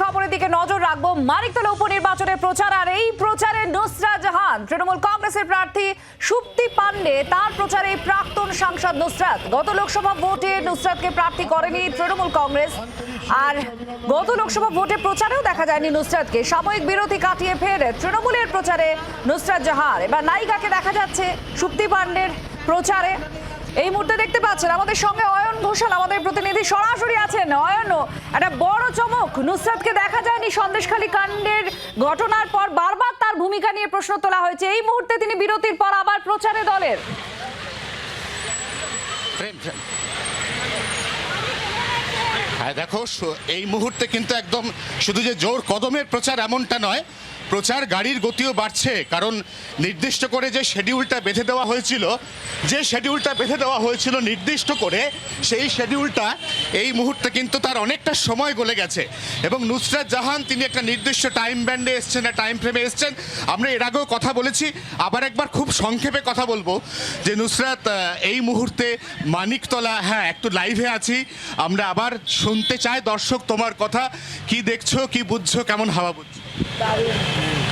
খবরের দিকে নজর রাখব। মানিকতলা উপনির্বাচনের প্রচার আর এই প্রচারে নুসরা জাহান। তৃণমূল কংগ্রেসের প্রার্থী সুপ্তি পান্ডে তার প্রচারে প্রাক্তন সাংসদ নুসরাত। গত লোকসভা ভোটে নুসরাতকে প্রার্থী করেনি তৃণমূল কংগ্রেস। আর গত লোকসভা ভোটে প্রচারেও দেখা যায়নি নুসরাতকে। সাময়িক বিরতি কাটিয়ে ফের তৃণমূলের প্রচারে নুসরাত জাহান। এবার নায়িকাকে দেখা যাচ্ছে সুপ্তি পান্ডের প্রচারে। এই মুহূর্তে দেখতে পাচ্ছেন আমাদের সঙ্গে অয়ন ঘোষাল, আমাদের প্রতিনিধি সরাসরি আছেন। অয়ন, একটা বড় চমক, নুসরাতকে দেখা যায়নি সন্দেশখালী কাণ্ডের ঘটনার পর বারবার তার ভূমিকা নিয়ে প্রশ্ন তোলা হয়েছে। এই মুহূর্তে তিনি বিরতির পর আবার প্রচারে দলের। হ্যাঁ দেখো এই মুহূর্তে কিন্তু একদম শুধু যে জোর কদমের প্রচার এমনটা নয় প্রচার গাড়ির গতিও বাড়ছে, কারণ নির্দিষ্ট করে যে শেডিউলটা বেঁধে দেওয়া হয়েছিল, যে শেডিউলটা বেঁধে দেওয়া হয়েছিল নির্দিষ্ট করে, সেই শেডিউলটা এই মুহূর্তে কিন্তু তার অনেকটা সময় গলে গেছে। এবং নুসরাত জাহান, তিনি একটা নির্দিষ্ট টাইম ব্যান্ডে এসছেন টাইম ফ্রেমে এসছেন। আমরা এর আগেও কথা বলেছি, আবার একবার খুব সংক্ষেপে কথা বলব যে নুসরাত এই মুহূর্তে মানিকতলা হ্যাঁ একটু লাইভে আছি। আমরা আবার শুনতে চাই দর্শক তোমার কথা, কি দেখছ, কি বুঝছ, কেমন হাওয়া বুঝছ?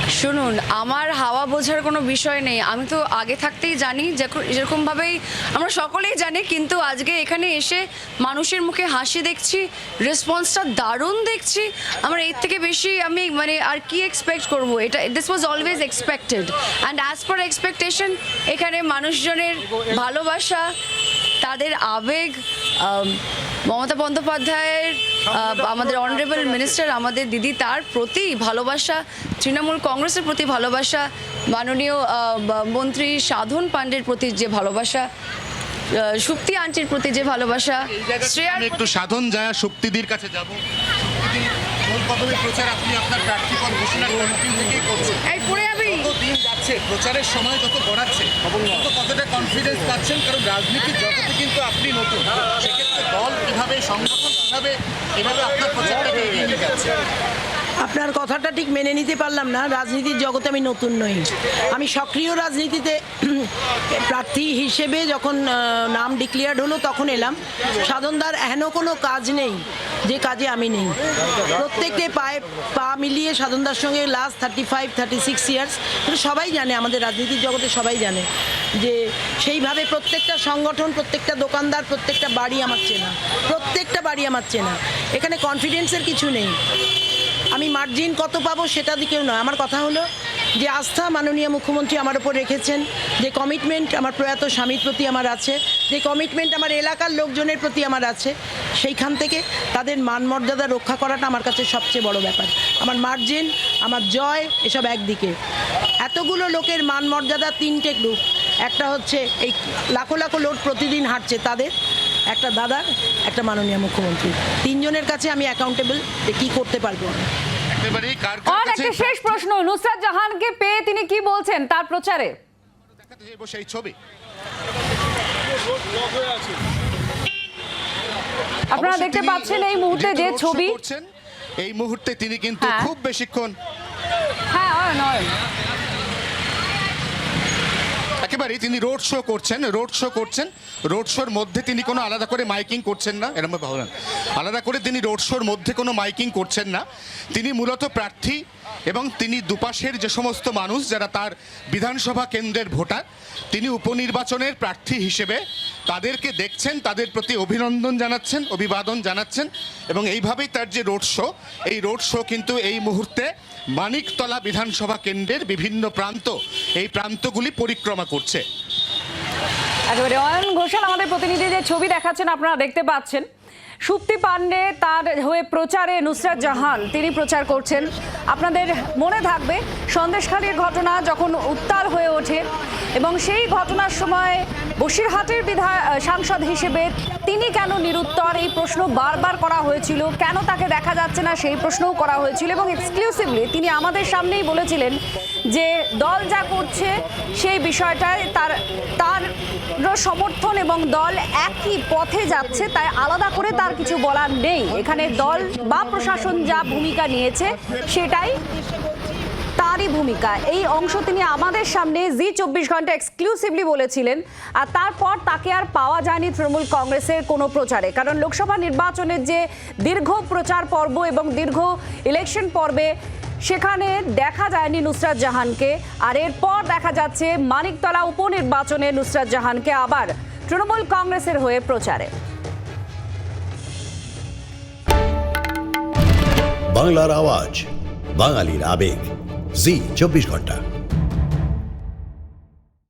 শুনুন, আমার হাওয়া বোঝার কোনো বিষয় নেই। আমি তো আগে থাকতেই জানি যেরকম- যেরকমভাবেই আমরা সকলেই জানি, কিন্তু আজকে এখানে এসে মানুষের মুখে হাসি দেখছি রেসপন্সটা দারুণ দেখছি। আমার এর থেকে বেশি আমি মানে আর কি এক্সপেক্ট করব? এটা this was always expected and as per expectation এখানে মানুষজনের ভালোবাসা তাদের আবেগ মমতা বন্দ্যোপাধ্যায়ের আমাদের অনারেবল মিনিস্টার আমাদের দিদি তার প্রতি ভালোবাসা তৃণমূল কংগ্রেসের প্রতি ভালোবাসা মাননীয় মন্ত্রী সাধন পাণ্ডের প্রতি যে ভালোবাসা সুপ্তি আন্টির প্রতি যে ভালোবাসা শ্রেয়ার একটু সাধন যায় শক্তিদির কাছে যাব। প্রচার আপনি আপনার কমিটি থেকেই করছেন। যত দিন যাচ্ছে প্রচারের সময় যত গড়াচ্ছে তত কতটা কনফিডেন্স পাচ্ছেন? কারণ রাজনীতির জগতে কিন্তু আপনি নতুন সেক্ষেত্রে দল কীভাবে সংগঠন কীভাবে এভাবে আপনার প্রচারটাকে এগিয়ে নিয়ে যাচ্ছে। আপনার কথাটা ঠিক মেনে নিতে পারলাম না। রাজনীতির জগতে আমি নতুন নই। আমি সক্রিয় রাজনীতিতে প্রার্থী হিসেবে যখন নাম ডিক্লেয়ার্ড হলো তখন এলাম। সাধনদার এহেন কোনো কাজ নেই। যে কাজে আমি নেই। প্রত্যেককে পায়ে পা মিলিয়ে সাধনদার সঙ্গে last thirty five thirty six years সবাই জানে, আমাদের রাজনীতির জগতে সবাই জানে। যে সেইভাবে প্রত্যেকটা সংগঠন, প্রত্যেকটা দোকানদার, প্রত্যেকটা বাড়ি আমার চেনা। প্রত্যেকটা বাড়ি আমার চেনা। এখানে কনফিডেন্সের কিছু নেই। আমি মার্জিন কত পাবো সেটা দিকেও নয়। আমার কথা হলো যে আস্থা মাননীয় মুখ্যমন্ত্রী আমার উপর রেখেছেন, যে কমিটমেন্ট আমার প্রয়াত স্বামীর প্রতি আমার আছে, যে কমিটমেন্ট আমার এলাকার লোকজনের প্রতি আমার আছে, সেইখান থেকে তাদের মান মর্যাদা রক্ষা করাটা আমার কাছে সবচেয়ে বড় ব্যাপার। আমার মার্জিন, আমার জয়, এসব একদিকে। এতগুলো লোকের মান মর্যাদা তিনটে গ্রুপ একটা হচ্ছে এই লাখো লাখো লোক প্রতিদিন হাঁটছে তাদের। একটা দাদার একটা মাননীয় মুখ্যমন্ত্রী। তিনজনের কাছে আমি অ্যাকাউন্টেবল যে কী করতে পারব কাছে একটা শেষ প্রশ্ন নুসরাত জাহানকে পেয়ে তিনি কি বলছেন তার প্রচারে? সেই ছবি। আপনারা দেখতে পাচ্ছেন এই মুহূর্তে যে ছবি। এই মুহূর্তে তিনি কিন্তু হ্যাঁ। খুব বেশিক্ষণ হ্যাঁ অয়ন একেবারেই তিনি রোড শো করছেন রোড শো করছেন। রোড শোর মধ্যে তিনি কোনো আলাদা করে মাইকিং করছেন না। এরকম ভাবলেন আলাদা করে তিনি রোড শোর মধ্যে কোনো মাইকিং করছেন না। তিনি মূলত প্রার্থী এবং তিনি দুপাশের যে সমস্ত মানুষ যারা তার বিধানসভা কেন্দ্রের ভোটার, তিনি উপনির্বাচনের প্রার্থী হিসেবে তাদেরকে দেখছেন, তাদের প্রতি অভিনন্দন জানাচ্ছেন, অভিবাদন জানাচ্ছেন এবং এইভাবেই তার যে রোড শো, এই রোড শো কিন্তু এই মুহূর্তে মানিকতলা বিধানসভা কেন্দ্রের বিভিন্ন প্রান্ত, এই প্রান্তগুলি পরিক্রমা করছে। একেবারে অয়ন ঘোষাল আমাদের প্রতিনিধি যে ছবি দেখাচ্ছেন আপনারা দেখতে পাচ্ছেন। সুপ্তি পান্ডে তার হয়ে প্রচারে নুসরাত জাহান, তিনি প্রচার করছেন। আপনাদের মনে থাকবে, সন্দেশখালীর ঘটনা যখন উত্তাল হয়ে ওঠে এবং সেই ঘটনার সময় বসিরহাটের বিধা সাংসদ হিসেবে তিনি কেন নিরুত্তর? এই প্রশ্ন বারবার করা হয়েছিল। কেন তাকে দেখা যাচ্ছে না? সেই প্রশ্নও করা হয়েছিল এবং এক্সক্লুসিভলি তিনি আমাদের সামনেই বলেছিলেন যে দল যা করছে সেই বিষয়টায় তার তার সমর্থন এবং দল একই পথে যাচ্ছে, তাই আলাদা করে তার কিছু বলার নেই। এখানে দল বা প্রশাসন যা ভূমিকা নিয়েছে সেটাই তারই ভূমিকা। এই অংশ তিনি আমাদের সামনে জি চব্বিশ ঘণ্টা এক্সক্লুসিভলি বলেছিলেন, আর তারপর তাকে আর পাওয়া যায়নি তৃণমূল কংগ্রেসের কোনো প্রচারে। কারণ লোকসভা নির্বাচনের যে দীর্ঘ প্রচার পর্ব এবং দীর্ঘ ইলেকশন পর্বে, সেখানে দেখা যায়নি নুসরাত জাহানকে। আর এরপর দেখা যাচ্ছে মানিকতলা উপনির্বাচনে নুসরাত জাহানকে আবার তৃণমূল কংগ্রেসের হয়ে প্রচারে। বাংলার আওয়াজ, বাঙালির আবেগ। জি চব্বিশ ঘণ্টা।